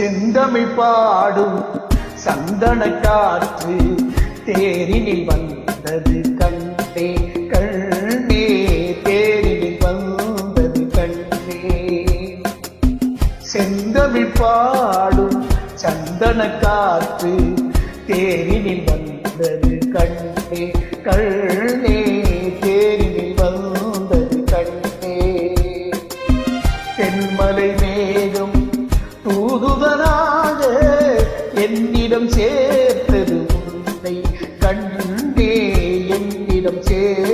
செந்தமிழ் பாடும் சந்தன காற்று தேரினில் வந்தது கண்டே கண்ணே தேரினில் வந்தது கண்ணே. செந்தமிழ் பாடும் சந்தன காற்று தேரினில் வந்தது கண்ணே கண்ணே தேரினில் வந்தது கண்ணே. தென்மலை மேகம் என்னிடம் சேர்த்தது உன்னை கண்டே என்னிடம் சேர்த்தது